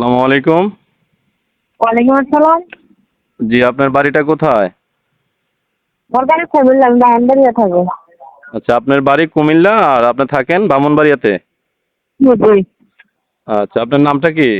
আসসালামু আলাইকুম। ওয়ালাইকুম আসসালাম। জি আপনার বাড়িটা কোথায়? বাড়ি কুমিল্লা আমি আচ্ছা আপনার বাড়ি কুমিল্লা আর আপনি থাকেন বামনবাড়িয়াতে? বুঝি আচ্ছা আপনার নামটা কি?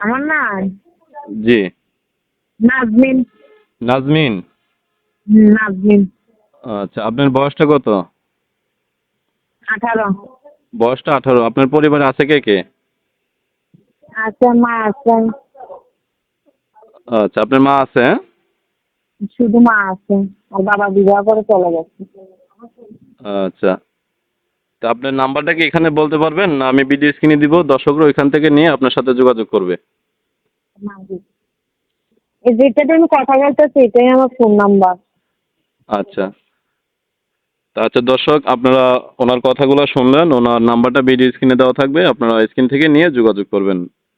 আমার নাম? জি। নাজমিন। নাজমিন? নাজমিন। আচ্ছা আপনার বয়সটা কত? আঠারো। বয়সটা আঠারো। আপনার পরিবারে আছে কে কে? আছে মা আছে। আচ্ছা আপনার মা আছে হ্যাঁ? শুধু মা আছে আর বাবা বিবাহ করে চলে গেছে। আচ্ছা। তা আপনার নাম্বারটা কি এখানে বলতে পারবেন? না আমি ভিডিও স্ক্রিনে দিব দর্শকরা ওইখান থেকে নিয়ে আপনার সাথে যোগাযোগ করবে। যেটাতে আমি কথা বলতেছি এটাই আমার ফোন নাম্বার আচ্ছা। তা আচ্ছা দর্শক আপনারা ওনার কথাগুলো শুনলেন ওনার নাম্বারটা ভিডিও স্ক্রিনে দেওয়া থাকবে আপনারা স্ক্রিন থেকে নিয়ে যোগাযোগ করবেন।